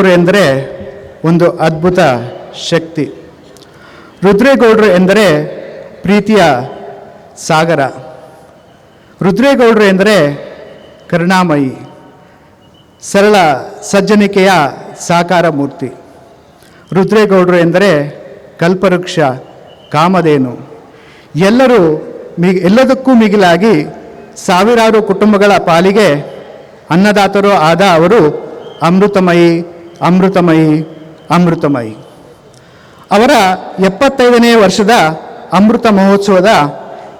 ರುದ್ರೇಗೌಡರು ಎಂದರೆ ಒಂದು ಅದ್ಭುತ ಶಕ್ತಿ. ರುದ್ರೇಗೌಡರು ಎಂದರೆ ಪ್ರೀತಿಯ ಸಾಗರ. ರುದ್ರೇಗೌಡರು ಎಂದರೆ ಕರುಣಾಮಯಿ, ಸರಳ ಸಜ್ಜನಿಕೆಯ ಸಾಕಾರ ಮೂರ್ತಿ. ರುದ್ರೇಗೌಡರು ಎಂದರೆ ಕಲ್ಪವೃಕ್ಷ, ಕಾಮಧೇನು. ಎಲ್ಲರೂ ಮಿ ಎಲ್ಲದಕ್ಕೂ ಮಿಗಿಲಾಗಿ ಸಾವಿರಾರು ಕುಟುಂಬಗಳ ಪಾಲಿಗೆ ಅನ್ನದಾತರು ಆದ ಅವರು ಅಮೃತಮಯಿ ಅಮೃತಮಯಿ ಅಮೃತಮಯಿ. ಅವರ ಎಪ್ಪತ್ತೈದನೇ ವರ್ಷದ ಅಮೃತ ಮಹೋತ್ಸವದ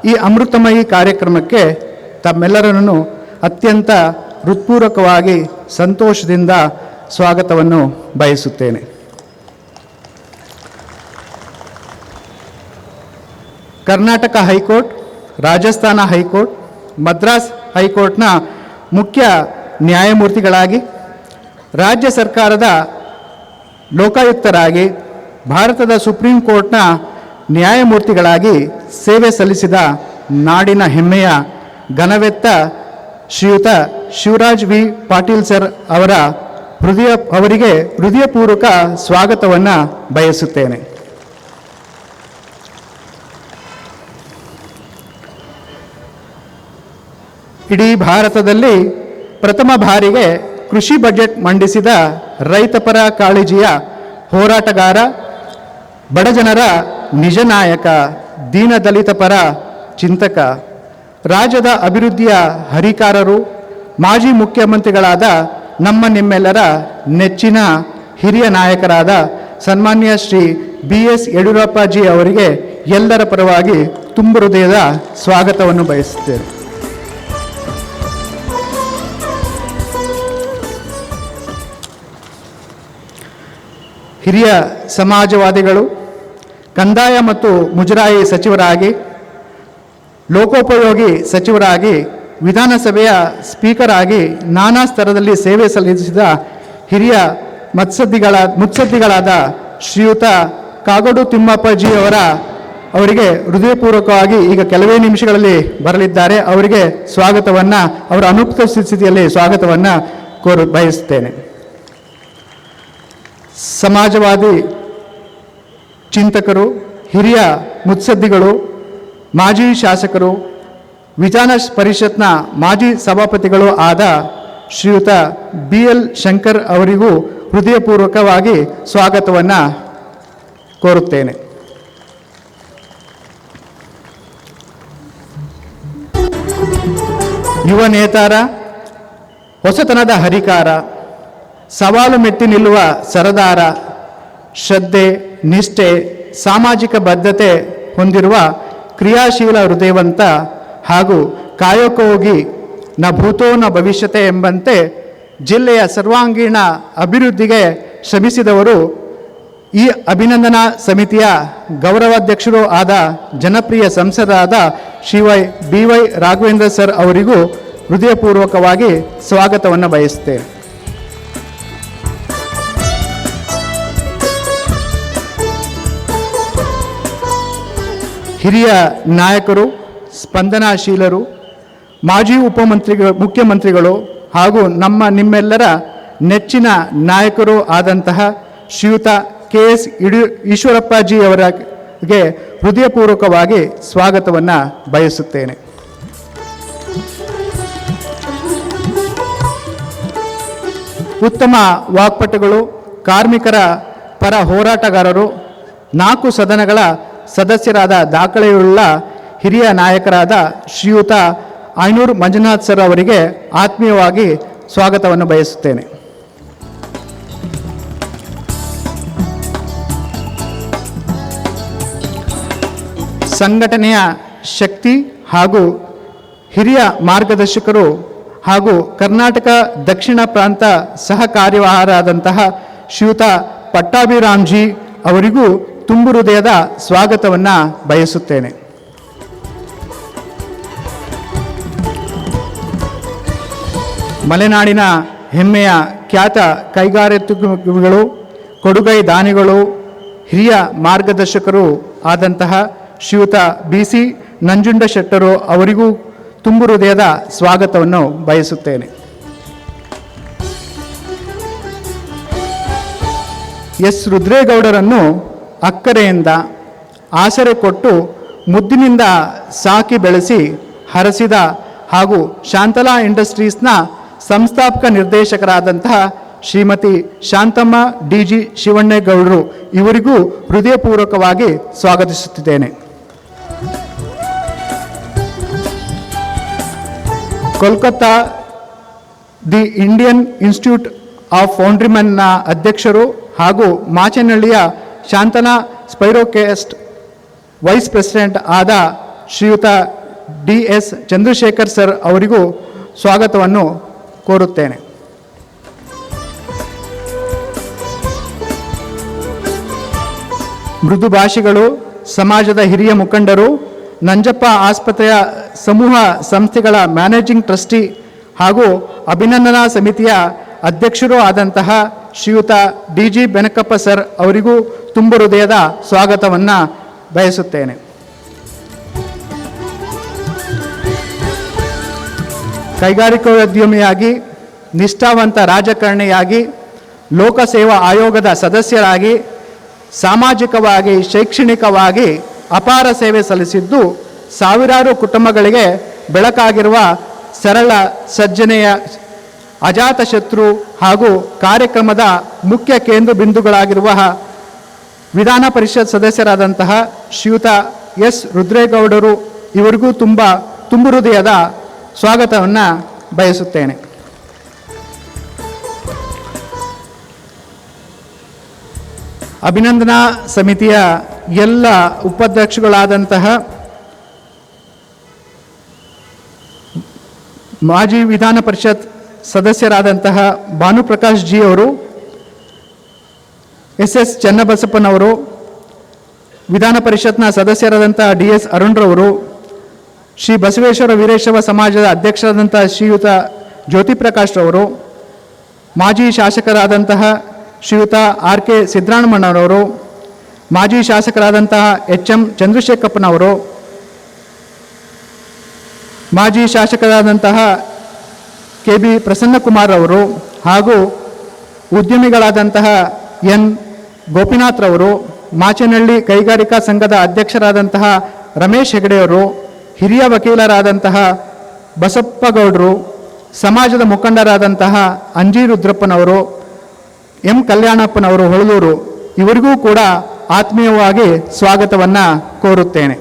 ಈ ಅಮೃತಮಯಿ ಕಾರ್ಯಕ್ರಮಕ್ಕೆ ತಮ್ಮೆಲ್ಲರನ್ನು ಅತ್ಯಂತ ಹೃತ್ಪೂರ್ವಕವಾಗಿ ಸಂತೋಷದಿಂದ ಸ್ವಾಗತವನ್ನು ಬಯಸುತ್ತೇನೆ. Karnataka high court, Rajasthan high court, Madras ಹೈಕೋರ್ಟ್ನ ಮುಖ್ಯ ನ್ಯಾಯಮೂರ್ತಿಗಳಾಗಿ ರಾಜ್ಯ ಸರ್ಕಾರದ ಲೋಕಾಯುಕ್ತರಾಗಿ ಭಾರತದ ಸುಪ್ರೀಂ ಕೋರ್ಟ್ನ ನ್ಯಾಯಮೂರ್ತಿಗಳಾಗಿ ಸೇವೆ ಸಲ್ಲಿಸಿದ ನಾಡಿನ ಹೆಮ್ಮೆಯ ಘನವೆತ್ತ ಶ್ರೀಯುತ ಶಿವರಾಜ್ ವಿ. ಪಾಟೀಲ್ ಸರ್ ಅವರ ಹೃದಯ, ಅವರಿಗೆ ಹೃದಯಪೂರ್ವಕ ಸ್ವಾಗತವನ್ನು ಬಯಸುತ್ತೇನೆ. ಇಡೀ ಭಾರತದಲ್ಲಿ ಪ್ರಥಮ ಬಾರಿಗೆ ಕೃಷಿ ಬಜೆಟ್ ಮಂಡಿಸಿದ ರೈತಪರ ಕಾಳಜಿಯ ಹೋರಾಟಗಾರ ಬಡಜನರ ನಿಜ ನಾಯಕ ದೀನದಲಿತ ಪರ ಚಿಂತಕ, ರಾಜ್ಯದ ಅಭಿವೃದ್ಧಿಯ ಹರಿಕಾರರು, ಮಾಜಿ ಮುಖ್ಯಮಂತ್ರಿಗಳಾದ ನಮ್ಮ ನಿಮ್ಮೆಲ್ಲರ ನೆಚ್ಚಿನ ಹಿರಿಯ ನಾಯಕರಾದ ಸನ್ಮಾನ್ಯ ಶ್ರೀ ಬಿ ಎಸ್ ಯಡಿಯೂರಪ್ಪಜಿ ಅವರಿಗೆ ಎಲ್ಲರ ಪರವಾಗಿ ತುಂಬ ಹೃದಯದ ಸ್ವಾಗತವನ್ನು ಬಯಸುತ್ತೇನೆ. ಹಿರಿಯ ಸಮಾಜವಾದಿಗಳು, ಕಂದಾಯ ಮತ್ತು ಮುಜರಾಯಿ ಸಚಿವರಾಗಿ, ಲೋಕೋಪಯೋಗಿ ಸಚಿವರಾಗಿ, ವಿಧಾನಸಭೆಯ ಸ್ಪೀಕರ್ ಆಗಿ ನಾನಾ ಸ್ತರದಲ್ಲಿ ಸೇವೆ ಸಲ್ಲಿಸಿದ ಹಿರಿಯ ಮತ್ಸದ್ದಿಗಳ ಮುತ್ಸದ್ದಿಗಳಾದ ಶ್ರೀಯುತ ಕಾಗೋಡು ತಿಮ್ಮಪ್ಪಜಿ ಅವರ ಅವರಿಗೆ ಹೃದಯಪೂರ್ವಕವಾಗಿ ಈಗ ಕೆಲವೇ ನಿಮಿಷಗಳಲ್ಲಿ ಬರಲಿದ್ದಾರೆ. ಅವರಿಗೆ ಸ್ವಾಗತವನ್ನು, ಅವರ ಅನುಪಸ್ಥಿತಿಯಲ್ಲಿ ಸ್ವಾಗತವನ್ನು ಕೋರು ಬಯಸುತ್ತೇನೆ. ಸಮಾಜವಾದಿ ಚಿಂತಕರು, ಹಿರಿಯ ಮುತ್ಸದ್ದಿಗಳು, ಮಾಜಿ ಶಾಸಕರು, ವಿಧಾನ ಪರಿಷತ್ನ ಮಾಜಿ ಸಭಾಪತಿಗಳು ಆದ ಶ್ರೀಯುತ ಬಿ ಎಲ್ ಶಂಕರ್ ಅವರಿಗೂ ಹೃದಯಪೂರ್ವಕವಾಗಿ ಸ್ವಾಗತವನ್ನು ಕೋರುತ್ತೇನೆ. ಯುವ ನೇತಾರ, ಹೊಸತನದ ಹರಿಕಾರ ಸವಾಲು ಮೆಟ್ಟಿ ನಿಲ್ಲುವ ಸರದಾರ, ಶ್ರದ್ಧೆ, ನಿಷ್ಠೆ, ಸಾಮಾಜಿಕ ಬದ್ಧತೆ ಹೊಂದಿರುವ ಕ್ರಿಯಾಶೀಲ ಹೃದಯವಂತ ಹಾಗೂ ಕಾಯಕೋಗಿ ನ ಭೂತೋ ನ ಭವಿಷ್ಯತೆ ಎಂಬಂತೆ ಜಿಲ್ಲೆಯ ಸರ್ವಾಂಗೀಣ ಅಭಿವೃದ್ಧಿಗೆ ಶ್ರಮಿಸಿದವರು ಈ ಅಭಿನಂದನಾ ಸಮಿತಿಯ ಗೌರವಾಧ್ಯಕ್ಷರೂ ಆದ ಜನಪ್ರಿಯ ಸಂಸದರಾದ Shri Y B Y Raghavendra sir ಅವರಿಗೂ ಹೃದಯಪೂರ್ವಕವಾಗಿ ಸ್ವಾಗತವನ್ನು ಬಯಸುತ್ತೇನೆ ಹಿರಿಯ ನಾಯಕರು, ಸ್ಪಂದನಾಶೀಲರು, ಮಾಜಿ ಉಪಮಂತ್ರಿಗಳು, ಮುಖ್ಯಮಂತ್ರಿಗಳು ಹಾಗೂ ನಮ್ಮ ನಿಮ್ಮೆಲ್ಲರ ನೆಚ್ಚಿನ ನಾಯಕರು ಆದಂತಹ ಶ್ರೀಯುತ ಕೆ ಎಸ್ ಯಡಿಯೂ ಈಶ್ವರಪ್ಪಾಜಿಯವರಿಗೆ ಹೃದಯಪೂರ್ವಕವಾಗಿ ಸ್ವಾಗತವನ್ನು ಬಯಸುತ್ತೇನೆ. ಉತ್ತಮ ವಾಕ್ಪಟುಗಳು, ಕಾರ್ಮಿಕರ ಪರ ಹೋರಾಟಗಾರರು, ನಾಲ್ಕು ಸದನಗಳ ಸದಸ್ಯರಾದ ದಾಖಲೆಯುಳ್ಳ ಹಿರಿಯ ನಾಯಕರಾದ ಶ್ರೀಯುತ ಐನೂರು ಮಂಜುನಾಥ್ ಸರ್ ಅವರಿಗೆ ಆತ್ಮೀಯವಾಗಿ ಸ್ವಾಗತವನ್ನು ಬಯಸುತ್ತೇನೆ. ಸಂಘಟನೆಯ ಶಕ್ತಿ ಹಾಗೂ ಹಿರಿಯ ಮಾರ್ಗದರ್ಶಕರು ಹಾಗೂ ಕರ್ನಾಟಕ ದಕ್ಷಿಣ ಪ್ರಾಂತ ಸಹ ಕಾರ್ಯವಾಹರಾದಂತಹ ಶ್ರೀಯುತ ಪಟ್ಟಾಭಿರಾಮ್ಜಿ ಅವರಿಗೂ ತುಂಬು ಹೃದಯದ ಸ್ವಾಗತವನ್ನು ಬಯಸುತ್ತೇನೆ. ಮಲೆನಾಡಿನ ಹೆಮ್ಮೆಯ ಖ್ಯಾತ ಕೈಗಾರಿಕೆಗಳು, ಕೊಡುಗೈ ದಾನಿಗಳು, ಹಿರಿಯ ಮಾರ್ಗದರ್ಶಕರು ಆದಂತಹ ಶ್ರೀಯುತ ಬಿ ಸಿ ನಂಜುಂಡ ಶೆಟ್ಟರು ಅವರಿಗೂ ತುಂಬು ಹೃದಯದ ಸ್ವಾಗತವನ್ನು ಬಯಸುತ್ತೇನೆ. ಎಸ್. ರುದ್ರೇಗೌಡರನ್ನು ಅಕ್ಕರೆಯಿಂದ ಆಸರೆ ಕೊಟ್ಟು ಮುದ್ದಿನಿಂದ ಸಾಕಿ ಬೆಳೆಸಿ ಹರಸಿದ ಹಾಗೂ ಶಾಂತಲಾ ಇಂಡಸ್ಟ್ರೀಸ್ನ ಸಂಸ್ಥಾಪಕ ನಿರ್ದೇಶಕರಾದಂತಹ ಶ್ರೀಮತಿ ಶಾಂತಮ್ಮ ಡಿ ಜಿ ಶಿವಣ್ಣೇಗೌಡರು ಇವರಿಗೂ ಹೃದಯಪೂರ್ವಕವಾಗಿ ಸ್ವಾಗತಿಸುತ್ತಿದ್ದೇನೆ. Kolkata the Indian institute of ಫೌಂಡ್ರಿಮನ್ನ ಅಧ್ಯಕ್ಷರು ಹಾಗೂ ಮಾಚನಹಳ್ಳಿಯ ಶಾಂತನಾ ಸ್ಪೈರೋಕೆಸ್ಟ್ ವೈಸ್ ಪ್ರೆಸಿಡೆಂಟ್ ಆದ ಶ್ರೀಯುತ ಡಿ ಎಸ್ ಚಂದ್ರಶೇಖರ್ ಸರ್ ಅವರಿಗೂ ಸ್ವಾಗತವನ್ನು ಕೋರುತ್ತೇನೆ. ಮೃದು ಭಾಷಿಗಳು, ಸಮಾಜದ ಹಿರಿಯ ಮುಖಂಡರು, ನಂಜಪ್ಪ ಆಸ್ಪತ್ರೆಯ ಸಮೂಹ ಸಂಸ್ಥೆಗಳ ಮ್ಯಾನೇಜಿಂಗ್ ಟ್ರಸ್ಟಿ ಹಾಗೂ ಅಭಿನಂದನಾ ಸಮಿತಿಯ ಅಧ್ಯಕ್ಷರೂ ಆದಂತಹ ಶ್ರೀಯುತ ಡಿ ಜಿ ಬೆನಕಪ್ಪ ಸರ್ ಅವರಿಗೂ ತುಂಬ ಹೃದಯದ ಸ್ವಾಗತವನ್ನು ಬಯಸುತ್ತೇನೆ. ಕೈಗಾರಿಕೋದ್ಯಮಿಯಾಗಿ ನಿಷ್ಠಾವಂತ ರಾಜಕಾರಣಿಯಾಗಿ, ಲೋಕಸೇವಾ ಆಯೋಗದ ಸದಸ್ಯರಾಗಿ, ಸಾಮಾಜಿಕವಾಗಿ, ಶೈಕ್ಷಣಿಕವಾಗಿ ಅಪಾರ ಸೇವೆ ಸಲ್ಲಿಸಿದ್ದು ಸಾವಿರಾರು ಕುಟುಂಬಗಳಿಗೆ ಬೆಳಕಾಗಿರುವ ಸರಳ ಸಜ್ಜನೆಯ ಅಜಾತಶತ್ರು ಹಾಗೂ ಕಾರ್ಯಕ್ರಮದ ಮುಖ್ಯ ಕೇಂದ್ರ ಬಿಂದುಗಳಾಗಿರುವ ವಿಧಾನ ಪರಿಷತ್ ಸದಸ್ಯರಾದಂತಹ ಶ್ರೀಯುತ ಎಸ್ ರುದ್ರೇಗೌಡರು ಇವರಿಗೂ ತುಂಬ ತುಂಬು ಹೃದಯದ ಸ್ವಾಗತವನ್ನು ಬಯಸುತ್ತೇನೆ. ಅಭಿನಂದನಾ ಸಮಿತಿಯ ಎಲ್ಲ ಉಪಾಧ್ಯಕ್ಷಗಳಾದಂತಹ ಮಾಜಿ ವಿಧಾನ ಪರಿಷತ್ ಸದಸ್ಯರಾದಂತಹ ಭಾನುಪ್ರಕಾಶ್ ಜಿ ಅವರು ಎಸ್ ಎಸ್ ಚನ್ನಬಸಪ್ಪನವರು, ವಿಧಾನ ಪರಿಷತ್ನ ಸದಸ್ಯರಾದಂತಹ ಡಿ ಎಸ್ ಅರುಣ್ರವರು, ಶ್ರೀ ಬಸವೇಶ್ವರ ವೀರೇಶವ ಸಮಾಜದ ಅಧ್ಯಕ್ಷರಾದಂತಹ ಶ್ರೀಯುತ ಜ್ಯೋತಿ ಪ್ರಕಾಶ್ ರವರು ಮಾಜಿ ಶಾಸಕರಾದಂತಹ ಶ್ರೀಯುತ ಆರ್ ಕೆ ಸಿದ್ದರಾಮಣ್ಣನವರು ಮಾಜಿ ಶಾಸಕರಾದಂತಹ ಎಚ್ ಎಂ ಚಂದ್ರಶೇಖಪ್ಪನವರು, ಮಾಜಿ ಶಾಸಕರಾದಂತಹ ಕೆ ಬಿ ಪ್ರಸನ್ನಕುಮಾರ್ ಅವರು ಹಾಗೂ ಉದ್ಯಮಿಗಳಾದಂತಹ ಎನ್. ಗೋಪಿನಾಥ್ ರವರು, ಮಾಚನಹಳ್ಳಿ ಕೈಗಾರಿಕಾ ಸಂಘದ ಅಧ್ಯಕ್ಷರಾದಂತಹ ರಮೇಶ್ ಹೆಗಡೆಯವರು, ಹಿರಿಯ ವಕೀಲರಾದಂತಹ ಬಸಪ್ಪಗೌಡರು, ಸಮಾಜದ ಮುಖಂಡರಾದಂತಹ ಅಂಜಿ ರುದ್ರಪ್ಪನವರು ಎಂ. ಕಲ್ಯಾಣಪ್ಪನವರು ಹೊಳಲೂರು. ಇವರಿಗೂ ಕೂಡ ಆತ್ಮೀಯವಾಗಿ ಸ್ವಾಗತವನ್ನು ಕೋರುತ್ತೇನೆ.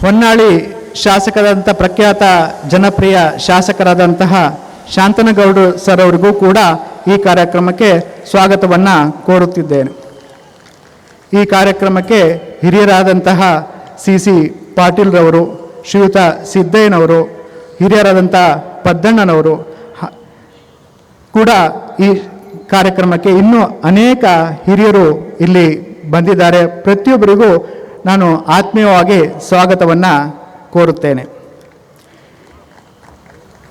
ಹೊನ್ನಾಳಿ ಶಾಸಕರಾದಂಥ ಪ್ರಖ್ಯಾತ ಜನಪ್ರಿಯ ಶಾಸಕರಾದಂತಹ ಶಾಂತನಗೌಡರು ಸರ್ ಅವರಿಗೂ ಕೂಡ ಈ ಕಾರ್ಯಕ್ರಮಕ್ಕೆ ಸ್ವಾಗತವನ್ನು ಕೋರುತ್ತಿದ್ದೇನೆ. ಈ ಕಾರ್ಯಕ್ರಮಕ್ಕೆ ಹಿರಿಯರಾದಂತಹ ಸಿ ಸಿ ಪಾಟೀಲ್ರವರು, ಶ್ರೀಯುತ ಸಿದ್ದಯ್ಯನವರು ಹಿರಿಯರಾದಂಥ ಪದ್ದಣ್ಣನವರು ಕೂಡ ಈ ಕಾರ್ಯಕ್ರಮಕ್ಕೆ ಇನ್ನೂ ಅನೇಕ ಹಿರಿಯರು ಇಲ್ಲಿ ಬಂದಿದ್ದಾರೆ. ಪ್ರತಿಯೊಬ್ಬರಿಗೂ ನಾನು ಆತ್ಮೀಯವಾಗಿ ಸ್ವಾಗತವನ್ನು ಕೋರುತ್ತೇನೆ.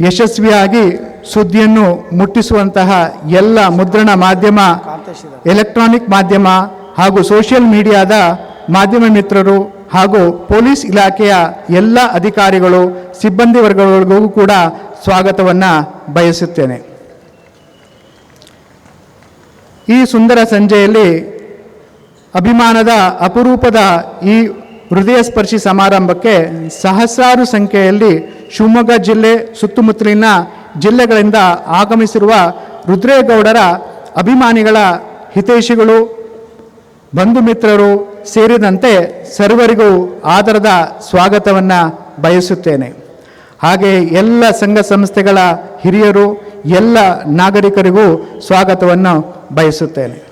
ಯಶಸ್ವಿಯಾಗಿ ಸುದ್ದಿಯನ್ನು ಮುಟ್ಟಿಸುವಂತಹ ಎಲ್ಲ ಮುದ್ರಣ ಮಾಧ್ಯಮ, ಎಲೆಕ್ಟ್ರಾನಿಕ್ ಮಾಧ್ಯಮ ಹಾಗೂ ಸೋಷಿಯಲ್ ಮೀಡಿಯಾದ ಮಾಧ್ಯಮ ಮಿತ್ರರು ಹಾಗೂ ಪೊಲೀಸ್ ಇಲಾಖೆಯ ಎಲ್ಲ ಅಧಿಕಾರಿಗಳು, ಸಿಬ್ಬಂದಿ ವರ್ಗಗಳಿಗೂ ಕೂಡ ಸ್ವಾಗತವನ್ನು ಬಯಸುತ್ತೇನೆ. ಈ ಸುಂದರ ಸಂಜೆಯಲ್ಲಿ ಅಭಿಮಾನದ ಅಪರೂಪದ ಈ ಹೃದಯ ಸ್ಪರ್ಶಿ ಸಮಾರಂಭಕ್ಕೆ ಸಹಸ್ರಾರು ಸಂಖ್ಯೆಯಲ್ಲಿ ಶಿವಮೊಗ್ಗ ಜಿಲ್ಲೆ ಸುತ್ತಮುತ್ತಲಿನ ಜಿಲ್ಲೆಗಳಿಂದ ಆಗಮಿಸಿರುವ ರುದ್ರೇಗೌಡರ ಅಭಿಮಾನಿಗಳ ಹಿತೈಷಿಗಳು ಬಂಧು ಮಿತ್ರರು ಸೇರಿದಂತೆ ಸರ್ವರಿಗೂ ಆದರದ ಸ್ವಾಗತವನ್ನು ಬಯಸುತ್ತೇನೆ. ಹಾಗೆ ಎಲ್ಲ ಸಂಘ ಸಂಸ್ಥೆಗಳ ಹಿರಿಯರು, ಎಲ್ಲ ನಾಗರಿಕರಿಗೂ ಸ್ವಾಗತವನ್ನು ಬಯಸುತ್ತೇನೆ.